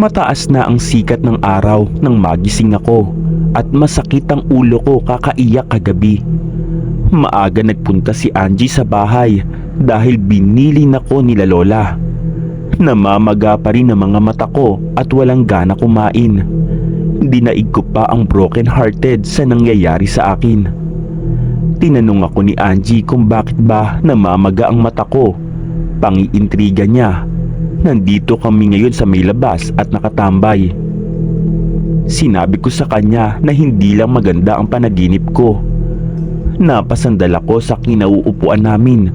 Mataas na ang sikat ng araw nang magising ako at masakit ang ulo ko kakaiyak kagabi. Maaga nagpunta si Angie sa bahay dahil binili na ko nila lola. Namamaga pa rin ang mga mata ko at walang gana kumain. Dinaig ko pa ang broken hearted sa nangyayari sa akin. Tinanong ako ni Angie kung bakit ba namamaga ang mata ko. Pangiintriga niya Nandito kami ngayon sa may labas at nakatambay. Sinabi ko sa kanya na hindi lang maganda ang panaginip ko. Napasandal ako sa kinauupuan namin.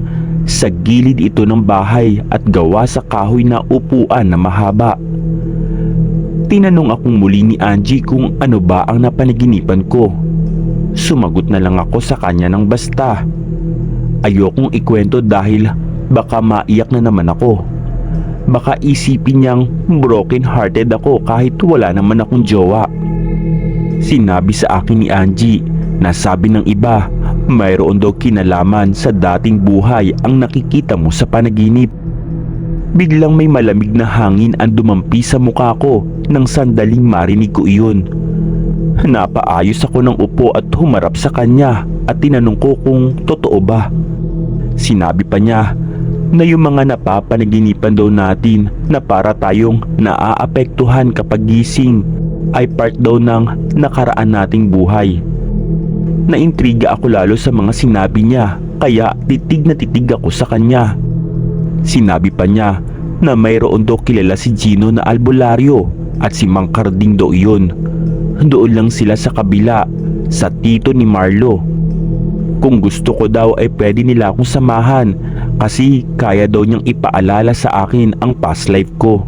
Sa gilid ito ng bahay at gawa sa kahoy na upuan na mahaba. Tinanong akong muli ni Angie kung ano ba ang napanaginipan ko. Sumagot na lang ako sa kanya ng basta. Ayokong ikwento dahil baka maiyak na naman ako. Baka isipin niyang broken hearted ako kahit wala naman akong jowa. Sinabi sa akin ni Angie na sabi ng iba mayroon daw kinalaman sa dating buhay ang nakikita mo sa panaginip. Biglang may malamig na hangin ang dumampi sa mukha ko nang sandaling marinig ko iyon. Napaayos ako ng upo at humarap sa kanya at tinanong ko kung totoo ba. Sinabi pa niya na yung mga napapanaginipan daw natin na para tayong naaapektuhan kapag gising ay part daw ng nakaraan nating buhay. Naintriga ako lalo sa mga sinabi niya kaya titig na titig ako sa kanya. Sinabi pa niya na mayroon daw kilala si Gino na albularyo at si Mang Carding daw iyon. Doon lang sila sa kabila sa tito ni Marlo. Kung gusto ko daw ay pwede nila akong samahan kasi kaya daw niyang ipaalala sa akin ang past life ko.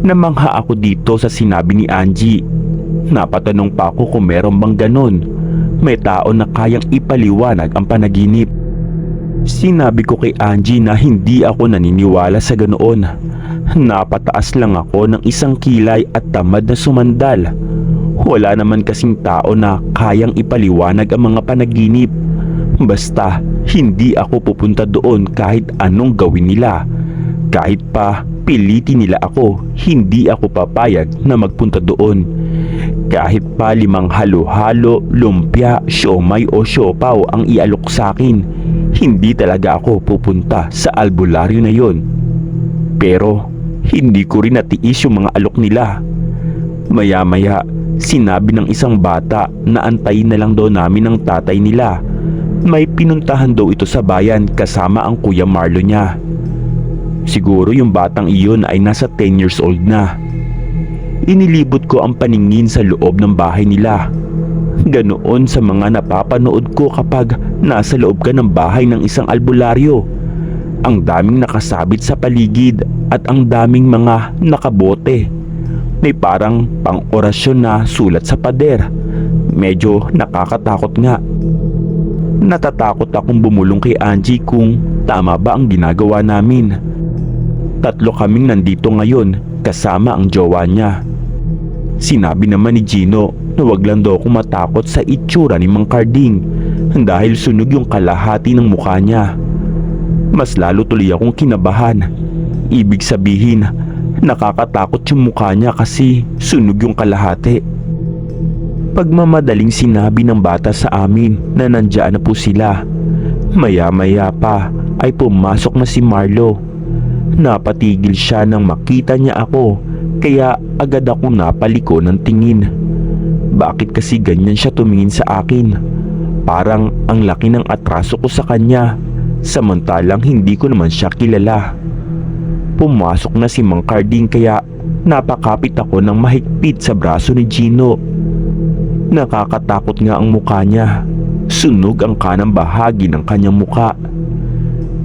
Namangha ako dito sa sinabi ni Angie. Napatanong pa ako kung meron bang ganon. May tao na kayang ipaliwanag ang panaginip. Sinabi ko kay Angie na hindi ako naniniwala sa ganoon. Napataas lang ako ng isang kilay at tamad na sumandal. Wala naman kasing tao na kayang ipaliwanag ang mga panaginip. Basta hindi ako pupunta doon kahit anong gawin nila. Kahit pa pilitin nila ako, hindi ako papayag na magpunta doon. Kahit pa limang halo-halo, lumpia, siomay o siopaw ang ialok sa akin, hindi talaga ako pupunta sa albularyo na yon. Pero hindi ko rin natiis yung mga alok nila. Maya-maya, sinabi ng isang bata na antayin na lang daw namin ang tatay nila. May pinuntahan daw ito sa bayan kasama ang kuya Marlo niya. Siguro yung batang iyon ay nasa 10 years old na. Inilibot ko ang paningin sa loob ng bahay nila. Ganoon sa mga napapanood ko kapag nasa loob ka ng bahay ng isang albularyo. Ang daming nakasabit sa paligid at ang daming mga nakabote. May parang pang-orasyon na sulat sa pader. Medyo nakakatakot nga. Natatakot akong bumulong kay Angie kung tama ba ang ginagawa namin. Tatlo kaming nandito ngayon kasama ang jowa niya. Sinabi naman ni Gino na wag lang daw akong matakot sa itsura ni Mang Carding dahil sunog yung kalahati ng mukha niya. Mas lalo tuloy akong kinabahan. Ibig sabihin, nakakatakot yung mukha niya kasi sunog yung kalahati. Pagmamadaling sinabi ng bata sa amin na nandyan na po sila. Maya-maya pa ay pumasok na si Marlo. Napatigil siya nang makita niya ako kaya agad akong napaliko ng tingin. Bakit kasi ganyan siya tumingin sa akin? Parang ang laki ng atraso ko sa kanya samantalang hindi ko naman siya kilala. Pumasok na si Mang Carding kaya napakapit ako ng mahigpit sa braso ni Gino. Nakakatakot nga ang mukha niya. Sunog ang kanang bahagi ng kanyang muka.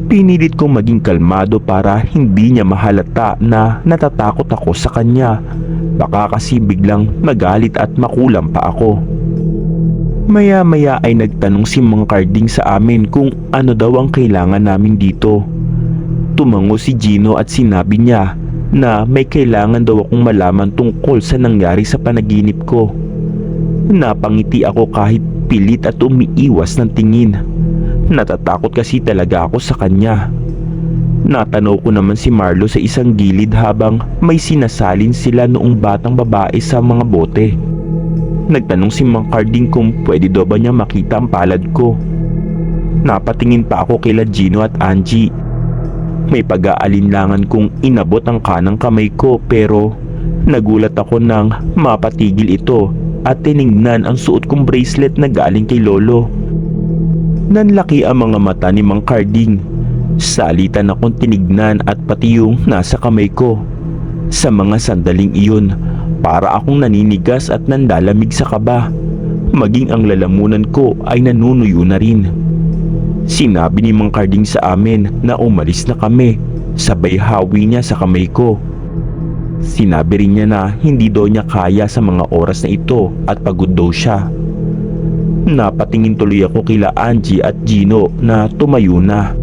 Pinilit kong maging kalmado para hindi niya mahalata na natatakot ako sa kanya. Baka kasi biglang magalit at makulam pa ako. Maya-maya ay nagtanong si Mang Carding sa amin kung ano daw ang kailangan namin dito. Tumango si Gino at sinabi niya na may kailangan daw akong malaman tungkol sa nangyari sa panaginip ko. Napangiti ako kahit pilit at umiiwas ng tingin. Natatakot kasi talaga ako sa kanya. Natanaw ko naman si Marlo sa isang gilid habang may sinasalin sila noong batang babae sa mga bote. Nagtanong si Mang Carding kung pwede daw ba niya makita ang palad ko. Napatingin pa ako kila Gino at Angie. May pag-aalinlangan kung inabot ang kanang kamay ko pero nagulat ako nang mapatigil ito at tiningnan ang suot kong bracelet na galing kay Lolo. Nanlaki ang mga mata ni Mang Carding. Salitan akong tinignan at pati yung nasa kamay ko. Sa mga sandaling iyon, para akong naninigas at nandalamig sa kaba. Maging ang lalamunan ko ay nanunuyo na rin. Sinabi ni Mang Carding sa amin na umalis na kami. Sabay hawi niya sa kamay ko. Sinabi rin niya na hindi daw niya kaya sa mga oras na ito at pagod daw siya. Napatingin tuloy ako kila Angie at Gino na tumayo na.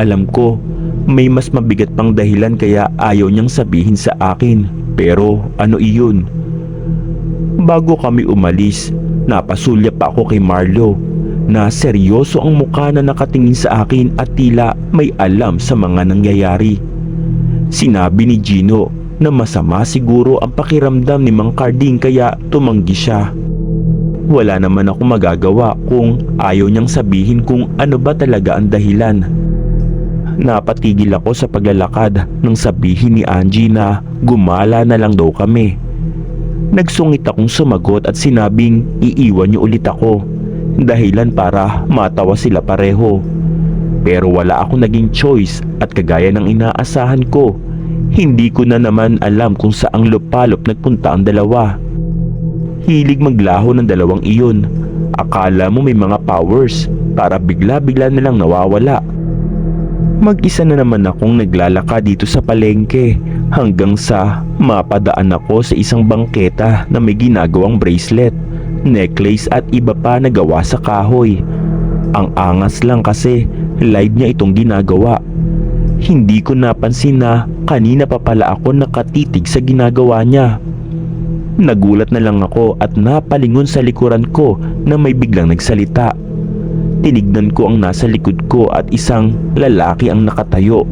Alam ko, may mas mabigat pang dahilan kaya ayaw niyang sabihin sa akin. Pero ano iyon? Bago kami umalis, napasulya pa ako kay Marlo na seryoso ang mukha na nakatingin sa akin at tila may alam sa mga nangyayari. Sinabi ni Gino na masama siguro ang pakiramdam ni Mang Carding kaya tumanggi siya. Wala naman ako magagawa kung ayaw niyang sabihin kung ano ba talaga ang dahilan. Napatigil ako sa paglalakad nang sabihin ni Angie na gumala na lang daw kami. Nagsungit akong sumagot at sinabing iiwan niyo ulit ako dahilan para matawa sila pareho. Pero wala akong naging choice at kagaya ng inaasahan ko, hindi ko na naman alam kung saang lupalop nagpunta ang dalawa. Hilig maglaho ng dalawang iyon. Akala mo may mga powers para bigla-bigla na lang nawawala. Mag-isa na naman akong naglalakad dito sa palengke hanggang sa mapadaan ako sa isang bangketa na may ginagawang bracelet, necklace at iba pa na gawa sa kahoy. Ang angas lang kasi live niya itong ginagawa. Hindi ko napansin na kanina pa pala ako nakatitig sa ginagawa niya. Nagulat na lang ako at napalingon sa likuran ko na may biglang nagsalita. Tinignan ko ang nasa likod ko at isang lalaki ang nakatayo.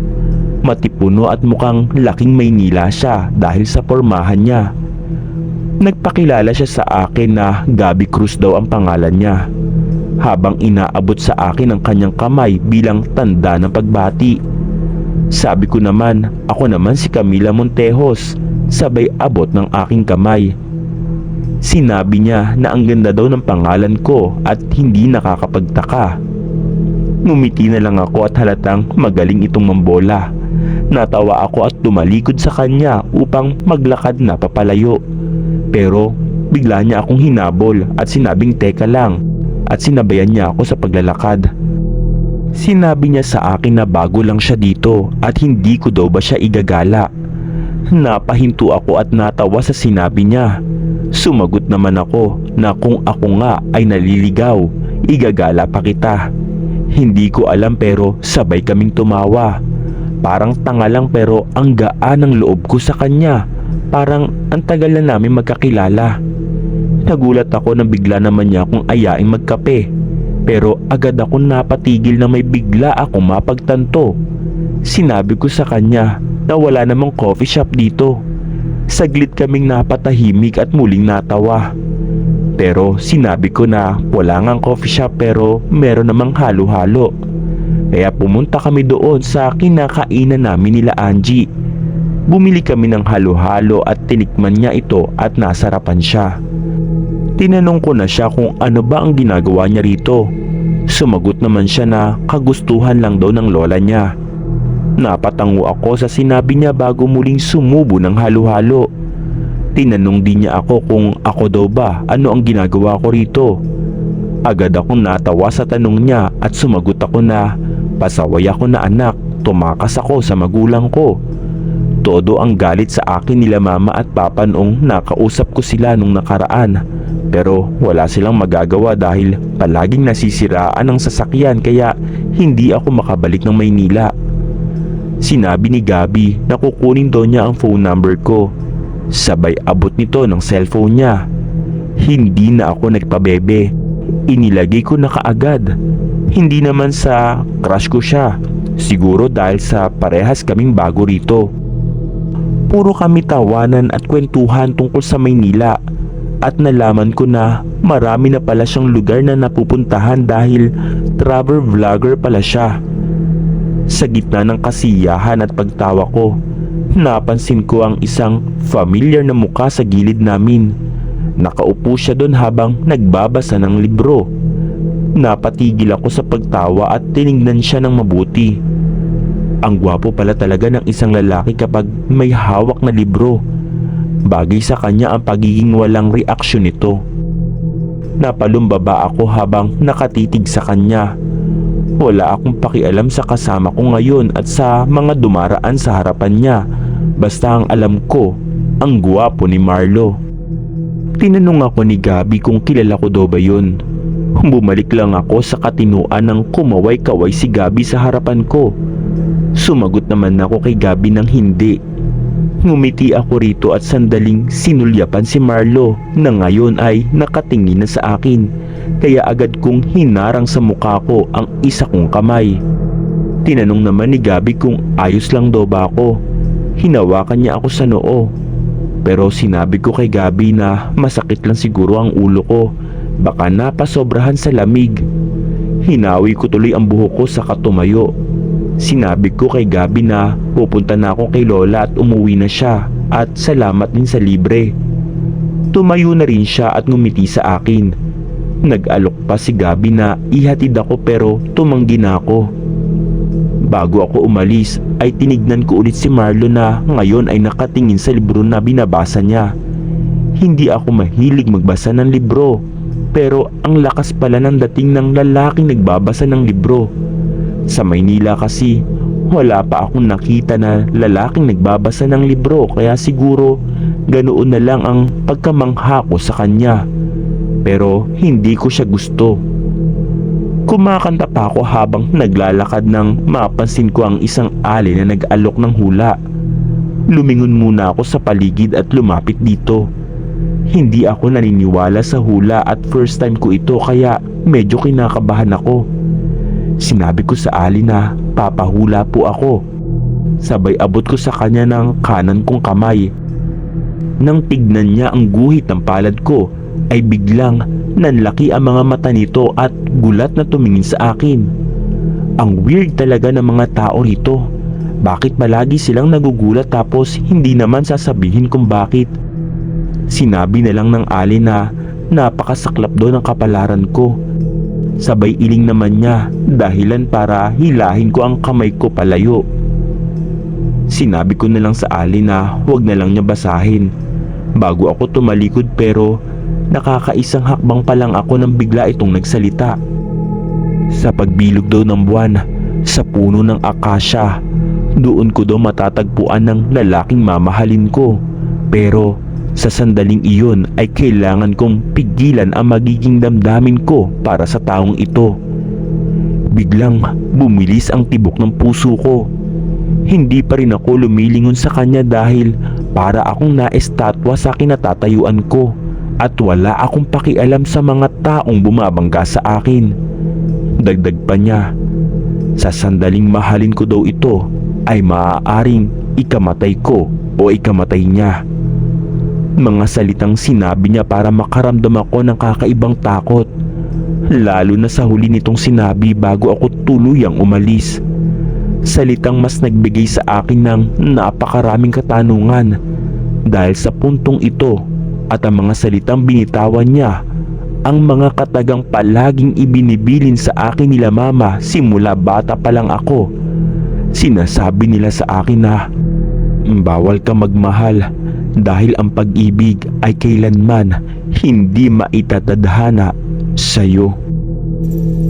Matipuno at mukhang laking Maynila siya dahil sa pormahan niya. Nagpakilala siya sa akin na Gabi Cruz daw ang pangalan niya. Habang inaabot sa akin ang kanyang kamay bilang tanda ng pagbati. Sabi ko naman, ako naman si Camila Montejos, sabay abot ng aking kamay. Sinabi niya na ang ganda daw ng pangalan ko at hindi nakakapagtaka. Ngumiti na lang ako at halatang magaling itong mambola. Natawa ako at tumalikod sa kanya upang maglakad na papalayo. Pero bigla niya akong hinabol at sinabing teka lang at sinabayan niya ako sa paglalakad. Sinabi niya sa akin na bago lang siya dito at hindi ko daw ba siya igagala. Napahinto ako at natawa sa sinabi niya. Sumagot naman ako na kung ako nga ay naliligaw, igagala pa kita. Hindi ko alam pero sabay kaming tumawa. Parang tanga lang pero ang gaan ng loob ko sa kanya. Parang ang tagal na namin magkakilala. Nagulat ako na bigla naman niya akong ayaing magkape. Pero agad ako napatigil na may bigla akong mapagtanto. Sinabi ko sa kanya na wala namang coffee shop dito. Saglit kaming napatahimik at muling natawa. Pero sinabi ko na wala ngang coffee shop pero meron namang halo-halo. Kaya pumunta kami doon sa kinakainan namin nila Angie. Bumili kami ng halo-halo at tinikman niya ito at nasarapan siya. Tinanong ko na siya kung ano ba ang ginagawa niya rito. Sumagot naman siya na kagustuhan lang daw ng lola niya. Napatango ako sa sinabi niya bago muling sumubo ng halo-halo. Tinanong din niya ako kung ako daw ba ano ang ginagawa ko rito. Agad akong natawa sa tanong niya at sumagot ako na Pasaway ako na anak, tumakas ako sa magulang ko. Todo ang galit sa akin nila mama at papa noong nakausap ko sila nung nakaraan. Pero wala silang magagawa dahil palaging nasisiraan ang sasakyan kaya hindi ako makabalik ng Maynila. Sinabi ni Gabi na kukunin daw niya ang phone number ko. Sabay abot nito ng cellphone niya. Hindi na ako nagpabebe. Inilagay ko na kaagad. Hindi naman sa crush ko siya. Siguro dahil sa parehas kaming bago rito. Puro kami tawanan at kwentuhan tungkol sa Maynila at nalaman ko na marami na pala siyang lugar na napupuntahan dahil travel vlogger pala siya. Sa gitna ng kasiyahan at pagtawa ko, napansin ko ang isang familiar na muka sa gilid namin. Nakaupo siya doon habang nagbabasa ng libro. Napatigil ako sa pagtawa at tinignan siya ng mabuti. Ang gwapo pala talaga ng isang lalaki kapag may hawak na libro. Bagay sa kanya ang pagiging walang reaksyon nito. Napalumbaba ako habang nakatitig sa kanya. Wala akong pakialam sa kasama ko ngayon at sa mga dumaraan sa harapan niya. Basta ang alam ko, ang gwapo ni Marlo. Tinanong ako ni Gabi kung kilala ko daw ba yun. Bumalik lang ako sa katinuan ng kumaway-kaway si Gabi sa harapan ko. Sumagot naman ako kay Gabi ng hindi. Ngumiti ako rito at sandaling sinulyapan si Marlo na ngayon ay nakatingin na sa akin. Kaya agad kong hinarang sa mukha ko ang isa kong kamay. Tinanong naman ni Gabi kung ayos lang daw ba ako. Hinawakan niya ako sa noo. Pero sinabi ko kay Gabi na masakit lang siguro ang ulo ko. Baka napasobrahan sa lamig. Hinawi ko tuloy ang buhok ko sa katumayo. Sinabi ko kay Gabi na pupunta na ako kay Lola at umuwi na siya at salamat din sa libre. Tumayo na rin siya at ngumiti sa akin. Nag-alok pa si Gabi na ihatid ako pero tumanggi na ako. Bago ako umalis ay tinignan ko ulit si Marlo na ngayon ay nakatingin sa libro na binabasa niya. Hindi ako mahilig magbasa ng libro pero ang lakas pala ng dating ng lalaking nagbabasa ng libro. Sa Maynila kasi wala pa akong nakita na lalaking nagbabasa ng libro kaya siguro ganoon na lang ang pagkamangha ko sa kanya. Pero hindi ko siya gusto. Kumakanta pa ako habang naglalakad nang mapansin ko ang isang ali na nag-alok ng hula. Lumingon muna ako sa paligid at lumapit dito. Hindi ako naniniwala sa hula at first time ko ito kaya medyo kinakabahan ako. Sinabi ko sa Ali na papahula po ako. Sabay abot ko sa kanya ng kanan kong kamay. Nang tignan niya ang guhit ng palad ko ay biglang nanlaki ang mga mata nito at gulat na tumingin sa akin. Ang weird talaga ng mga tao rito. Bakit palagi silang nagugulat tapos hindi naman sasabihin kung bakit? Sinabi na lang ng Ali na napakasaklap doon ang kapalaran ko. Sabay iling naman niya dahilan para hilahin ko ang kamay ko palayo. Sinabi ko na lang sa Ali na huwag na lang niya basahin. Bago ako tumalikod pero nakakaisang hakbang pa lang ako nang bigla itong nagsalita. Sa pagbilog daw ng buwan, sa puno ng akasya, doon ko daw matatagpuan ng lalaking mamahalin ko. Pero sa sandaling iyon ay kailangan kong pigilan ang magiging damdamin ko para sa taong ito. Biglang bumilis ang tibok ng puso ko. Hindi pa rin ako lumilingon sa kanya dahil para akong naestatwa sa kinatatayuan ko at wala akong pakialam sa mga taong bumabangga sa akin. Dagdag pa niya, sa sandaling mahalin ko daw ito ay maaaring ikamatay ko o ikamatay niya. Mga salitang sinabi niya para makaramdam ako ng kakaibang takot. Lalo na sa huli nitong sinabi bago ako tuluyang umalis. Salitang mas nagbigay sa akin ng napakaraming katanungan dahil sa puntong ito at ang mga salitang binitawan niya ang mga katagang palaging ibinibilin sa akin nila mama simula bata pa lang ako. Sinasabi nila sa akin na bawal ka magmahal dahil ang pag-ibig ay kailanman hindi maitatadhana sa'yo. Ah